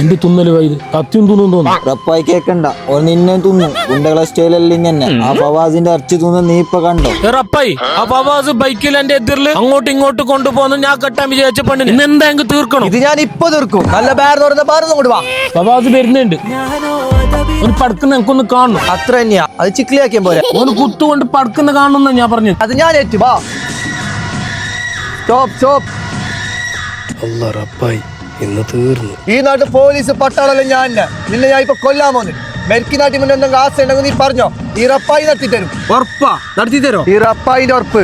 എന്ത് തുന്നൽ വൈത് കത്തിയും തുന്നും തോന്നുന്നു. ഉറപ്പായി കേക്കണ്ട. ഓ നിന്നെ തുന്നു. ഗുണ്ടകളെ സ്റ്റൈലല്ല ഇങ്ങനെ ആ ഫവാസിന്റെ അർച്ചി തുന്ന നീ ഇപ്പൊ കണ്ടോ? റപ്പായി ആ ഫവാസ് ബൈക്കിൽ എന്റെ എതിരിൽ അങ്ങോട്ടും ഇങ്ങോട്ടും കൊണ്ടുപോകുന്ന. ഞാൻ കെട്ടാൻ വിചാരിച്ച പെണ്ണിന്. ഇന്ന് എന്താ തീർക്കണം? ഇത് ഞാൻ ഇപ്പൊ തീർക്കും. നല്ല ബാർ തുറന്ന ബാർ വാ ഫവാസ് വരുന്നുണ്ട്. ഒരു പടക്കുന്ന എനിക്കൊന്ന് കാണണം. അത്ര തന്നെയാ. അത് ചിക്കിളിയാക്കിയ പോലെ ഒരു കുത്തുകൊണ്ട് പടക്കുന്ന കാണണം ഞാൻ പറഞ്ഞു അത് ഞാൻ ഏറ്റു. വാ. Stop stop. അല്ല റപ്പായി ഇന്ന് തീർന്നു. ഈ നാട്ടിൽ പോലീസ് പട്ടാളല്ല ഞാൻ നിന്നെ ഞാൻ ഇപ്പൊ കൊല്ലാൻ മെരിക്കി നാട്ടിൽ മുന്നേ എന്തെങ്കിലും ആശ ഉണ്ടെങ്കിൽ നീ പറഞ്ഞോ. ഈ റപ്പായി നടത്തി തരും ഉറപ്പാ. നടത്തി തരോ ഈ റപ്പായിന്റെ ഉറപ്പ്.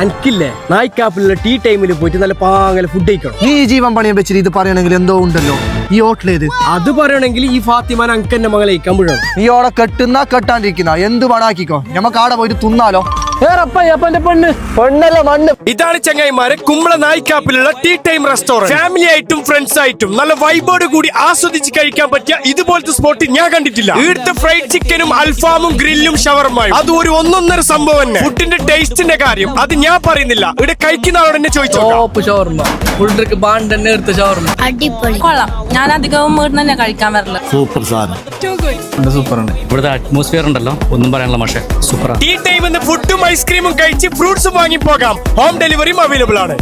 അനക്കില്ലേ? നായിക്കാപ്പിലുള്ള ടീ ടൈമിൽ പോയിട്ട് നല്ല പാങ്ങല ഫുഡ് കഴിക്കണം. നീ ഈ ജീവൻ പണിയം വെച്ചിട്ട് ഇത് പറയണെങ്കിൽ എന്തോ ഉണ്ടല്ലോ? ഈ ഹോട്ടലേത് അത് പറയണെങ്കിൽ ഈ ഫാത്തിമാൻ അങ്കന്റെ മകളെ കമ്പിടണം നീ ഓടെ കെട്ടുന്ന കെട്ടാണ്ടിരിക്കുന്ന. എന്ത് പണാക്കിക്കോ? ഞമ്മക്ക് ആടെ പോയിട്ട് തിന്നാലോ? പെണ്ണ്. പെണ്ണല്ല മണ്ണ്. ഇതാണ് ചങ്ങായിമാരെ കുമ്പള നായിക്കാപ്പിലുള്ള ടീ ടൈം റെസ്റ്റോറന്റ് ഫാമിലി ആയിട്ടും ഫ്രണ്ട്സ് ആയിട്ടും നല്ല വൈബോട് കൂടി ആസ്വദിച്ച് കഴിക്കാൻ പറ്റിയ ഇതുപോലത്തെ സ്പോട്ട് ഞാൻ കണ്ടിട്ടില്ല. ഇവിടുത്തെ ഫ്രൈഡ് ചിക്കനും അൽഫാമും ഗ്രില്ലും ഷവർമായും. അത് ഒരു ഒന്നൊന്നര സംഭവം തന്നെ. ഫുഡിന്റെ ടേസ്റ്റിന്റെ കാര്യം അത് ഞാൻ പറയുന്നില്ല. ഇവിടെ കഴിക്കുന്ന ആളോട് തന്നെ ചോദിച്ചോ ബാണ്ട് തന്നെ എടുത്ത ഷവർമ. അടിപൊളി. കൊള്ളാം. ഞാൻ അധികവും വീട്ടിൽ തന്നെ കഴിക്കാൻ വരില്ല. ഇവിടുത്തെ അറ്റ്മോസ്ഫിയർ ഉണ്ടല്ലോ. ഒന്നും പറയാനുള്ള മഷേ. സൂപ്പർ ടീ ടൈം എന്ന ഫുഡും ഐസ്ക്രീമും കഴിച്ച് ഫ്രൂട്ട്സും വാങ്ങി പോകാം ഹോം ഡെലിവറിയും അവൈലബിൾ ആണ്.